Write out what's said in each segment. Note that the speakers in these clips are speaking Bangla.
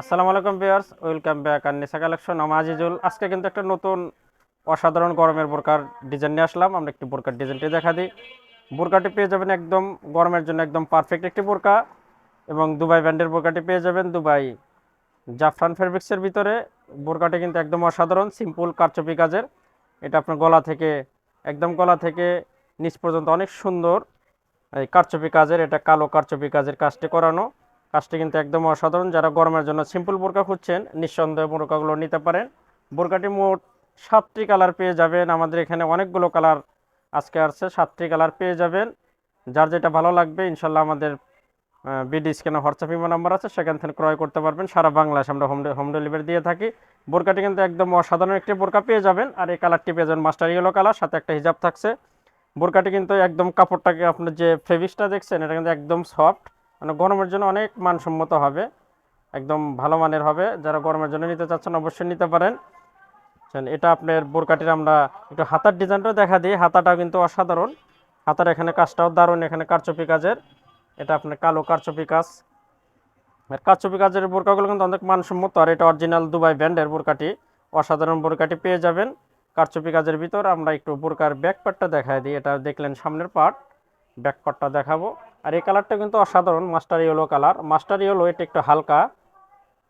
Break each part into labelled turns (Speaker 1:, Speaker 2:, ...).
Speaker 1: আসসালামু আলাইকুম ভিউয়ার্স, ওয়েলকাম ব্যাক আর নিসা কালেকশন। আমি আজিজুল। আজকে কিন্তু একটা নতুন অসাধারণ গরমের বোরকার ডিজাইন নিয়ে আসলাম। আমরা একটি বোরকার ডিজাইনটি দেখা দিই। বোরকাটি পেয়ে যাবেন একদম গরমের জন্য একদম পারফেক্ট একটি বোরকা এবং দুবাই ব্র্যান্ডের বোরকাটি পেয়ে যাবেন দুবাই জাফরান ফেব্রিক্সের ভিতরে। বোরকাটি কিন্তু একদম অসাধারণ সিম্পল কারচপি কাজের। এটা আপনার গলা থেকে, একদম গলা থেকে নিচ পর্যন্ত অনেক সুন্দর। এই কারচপি কাজের, এটা কালো কারচপি কাজের কাজটি করানো। কাজটি কিন্তু একদম অসাধারণ। যারা গরমের জন্য সিম্পল বোরকা খুঁজছেন, নিঃসন্দেহে বোরকাগুলো নিতে পারেন। বোরকাটি মোট সাতটি কালার পেয়ে যাবেন। আমাদের এখানে অনেকগুলো কালার আজকে আসছে, সাতটি কালার পেয়ে যাবেন। যার যেটা ভালো লাগবে, ইনশাল্লাহ আমাদের বিডি স্ক্যানে হোয়াটসঅ্যাপ ইমো নাম্বার আছে, সেখান থেকে ক্রয় করতে পারবেন। সারা বাংলাদেশ আমরা হোম হোম ডেলিভারি দিয়ে থাকি। বোরকাটি কিন্তু একদম অসাধারণ একটি বোরকা পেয়ে যাবেন। আর এই কালারটি পেয়ে যাবেন মাস্টার ইয়েলো কালার, সাথে একটা হিজাব থাকছে। বোরকাটি কিন্তু একদম কাপড়টাকে আপনার যে ফেব্রিক্সটা দেখছেন, এটা কিন্তু একদম সফট মানে গরমের জন্য অনেক মানসম্মত হবে, একদম ভালো মানের হবে। যারা গরমের জন্য নিতে চাচ্ছেন অবশ্যই নিতে পারেন। এটা আপনার বোরকাটির আমরা একটু হাতার ডিজাইনটাও দেখা দিই। হাতাটাও কিন্তু অসাধারণ। হাতার এখানে কাজটাও দারুণ, এখানে কারচুপি কাজের। এটা আপনার কালো কারচপি কাজ। আর কারচপি কাজের বোরকাগুলো কিন্তু অনেক মানসম্মত। আর এটা অরিজিনাল দুবাই ব্র্যান্ডের বোরকাটি। অসাধারণ বোরকাটি পেয়ে যাবেন। কারচুপি কাজের ভিতর আমরা একটু বোরকার ব্যাক পার্টটা দেখাই দিই। এটা দেখলেন সামনের পার্ট ব্যাক পার্টটা দেখাবো। আর এই কালারটা কিন্তু অসাধারণ, master yellow colour. Master yellow, এটা একটু হালকা,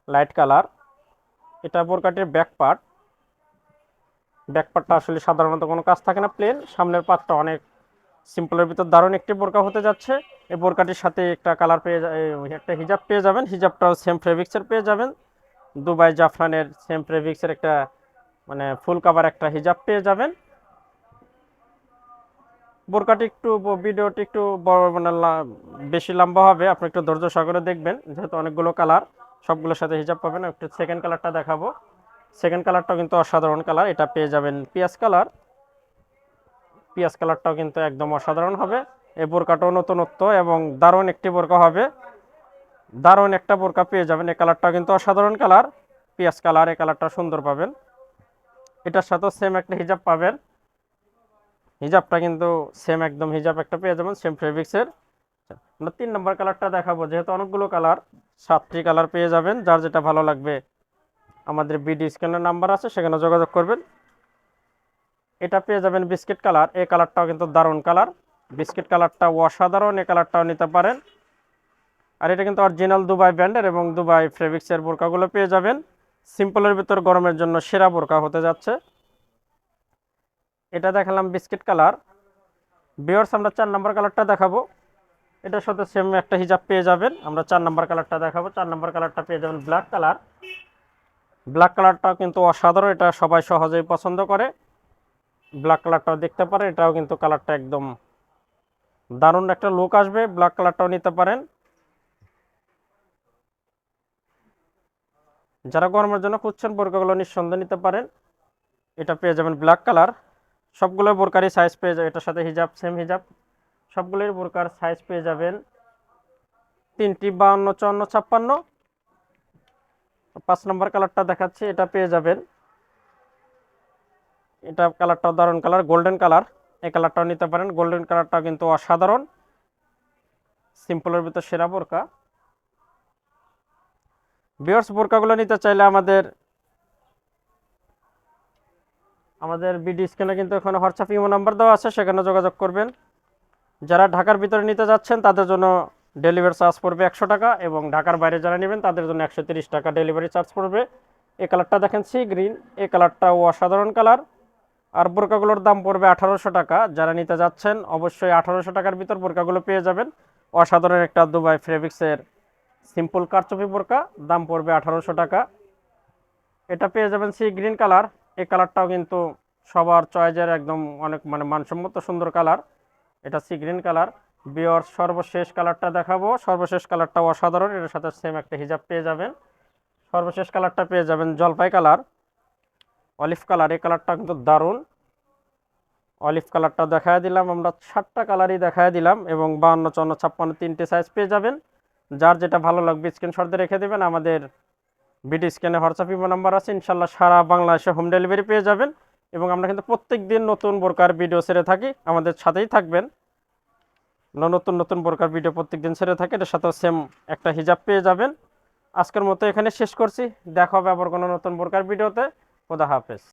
Speaker 1: লাইট কালার। এটা বোরকাটির ব্যাক পার্ট। ব্যাক পার্টটা আসলে সাধারণত কোনো কাজ থাকে না প্লেন সামনের পার্টটা অনেক সিম্পলের ভিতর দারুণ একটি বোরকা হতে যাচ্ছে। এই বোরকাটির সাথে একটা কালার পেয়ে একটা হিজাব পেয়ে যাবেন। হিজাবটাও সেম ফেব্রিক্সের পেয়ে যাবেন। দুবাই জাফরানের সেম ফেব্রিক্সের একটা মানে ফুল কাভার একটা হিজাব পেয়ে যাবেন। বোরকাটি একটু ভিডিওটি একটু বড় মানে বেশি লম্বা হবে, আপনি একটু ধৈর্য সহকারে দেখবেন, যেহেতু অনেকগুলো কালার, সবগুলোর সাথে হিজাব পাবেন। একটু সেকেন্ড কালারটা দেখাবো। সেকেন্ড কালারটাও কিন্তু অসাধারণ কালার, এটা পেয়ে যাবেন পিঁয়াজ কালার। পিঁয়াজ কালারটাও কিন্তু একদম অসাধারণ হবে। এই বোরকাটাও নতুনত্ব এবং দারুণ একটি বোরকা হবে। দারুণ একটা বোরকা পেয়ে যাবেন, এই কালারটাও কিন্তু অসাধারণ কালার। পিঁয়াজ কালার, এই কালারটা সুন্দর পাবেন। এটার সাথেও সেম একটা হিজাব পাবেন। হিজাবটা কিন্তু সেম একদম হিজাব একটা পেয়ে যাবেন সেম ফেব্রিক্সের আমরা তিন নম্বর কালারটা দেখাবো, যেহেতু অনেকগুলো কালার সাতটি কালার পেয়ে যাবেন, যার যেটা ভালো লাগবে। আমাদের বিডি স্ক্যানের নাম্বার আছে, সেখানে যোগাযোগ করবেন। এটা পেয়ে যাবেন বিস্কিট কালার এই কালারটাও কিন্তু দারুণ কালার বিস্কিট কালারটা অসাধারণ, এই কালারটাও নিতে পারেন। আর এটা কিন্তু অরিজিনাল দুবাই ব্র্যান্ডের এবং দুবাই ফেব্রিক্সের বোরকাগুলো পেয়ে যাবেন। সিম্পলের ভিতর গরমের জন্য সেরা বোরকা হতে যাচ্ছে। এটা দেখালাম বিস্কিট কালার। বিয়ার্স আমরা চার নম্বর কালারটা দেখাবো। এটার সাথে সেম একটা হিজাব পেয়ে যাবেন। আমরা চার নম্বর কালারটা দেখাবো। চার নম্বর কালারটা পেয়ে যাবেন ব্ল্যাক কালার। ব্ল্যাক কালারটাও কিন্তু অসাধারণ। এটা সবাই সহজেই পছন্দ করে। ব্ল্যাক কালারটাও দেখতে পারেন এটাও কিন্তু কালারটা একদম দারুণ একটা লুক আসবে। ব্ল্যাক কালারটাও নিতে পারেন। যারা গরমের জন্য খুঁজছেন বোরকাগুলো নিঃসন্দেহে নিতে পারেন। এটা পেয়ে যাবেন ব্ল্যাক কালার। সবগুলো বোরকারই সাইজ পেয়ে যাবে। এটার সাথে হিজাব সেম হিজাব। সবগুলোই বোরকার সাইজ পেয়ে যাবেন। তিনটি বাউন্ন, চুয়ান্ন, ছাপ্পান্ন। পাঁচ নম্বর কালারটা দেখাচ্ছি, এটা পেয়ে যাবেন। এটা কালারটাও দারুণ কালার গোল্ডেন কালার এই কালারটাও নিতে পারেন। গোল্ডেন কালারটাও কিন্তু অসাধারণ। সিম্পলের ভিতর সেরা বোরকা। বিয়ার্স বোরকাগুলো নিতে চাইলে আমাদের আমাদের বিডি স্ক্যানে কিন্তু এখানে হোয়াটসঅ্যাপ, ইমো নাম্বার দেওয়া আছে, সেখানে যোগাযোগ করবেন। যারা ঢাকার ভিতরে নিতে যাচ্ছেন, তাদের জন্য ডেলিভারি চার্জ পড়বে একশো টাকা এবং ঢাকার বাইরে যারা নেবেন, তাদের জন্য একশো টাকা ডেলিভারি চার্জ পড়বে। এই কালারটা দেখেন সি গ্রিন, এই কালারটাও অসাধারণ কালার। আর বোরকাগুলোর দাম পড়বে আঠারোশো টাকা। যারা নিতে যাচ্ছেন, অবশ্যই আঠারোশো টাকার ভিতর বোরকাগুলো পেয়ে যাবেন। অসাধারণ একটা দুবাই ফেব্রিক্সের সিম্পল কারচুপি বোরকা, দাম পড়বে আঠারোশো টাকা। এটা পেয়ে যাবেন সি গ্রিন কালার। এই কালারটাও কিন্তু সবার চয়েজের একদম অনেক মানে মানসম্মত সুন্দর কালার। এটা সি গ্রিন কালার। বিয়র সর্বশেষ কালারটা দেখাবো। সর্বশেষ কালারটা অসাধারণ। এটার সাথে সেম একটা হিজাব পেয়ে যাবেন। সর্বশেষ কালারটা পেয়ে যাবেন জলপাই কালার। Olive colour. এই কালারটা কিন্তু দারুণ। অলিভ কালারটা দেখায় দিলাম। আমরা সাতটা কালারই দেখায় দিলাম এবং বাহান্ন, চুয়ান্ন, ছাপ্পান্ন তিনটে সাইজ পেয়ে যাবেন। যার যেটা ভালো লাগবে স্ক্রিনশট রেখে দেবেন। আমাদের বিডি স্ক্যানে হোয়াটসঅ্যাপ, ইমো নাম্বার আছে ইনশাল্লাহ সারা বাংলাদেশে হোম ডেলিভারি পেয়ে যাবেন। এবং আমরা কিন্তু প্রত্যেক দিন নতুন বোরকার ভিডিও ছেড়ে থাকি, আমাদের সাথেই থাকবেন। আমরা নতুন নতুন বোরকার ভিডিও প্রত্যেক দিন ছেড়ে থাকি, এটার সাথেও সেম একটা হিজাব পেয়ে যাবেন। আজকের মতো এখানে শেষ করছি, দেখা হবে আবার কোনো নতুন বোরকার ভিডিওতে। খোদা হাফেজ।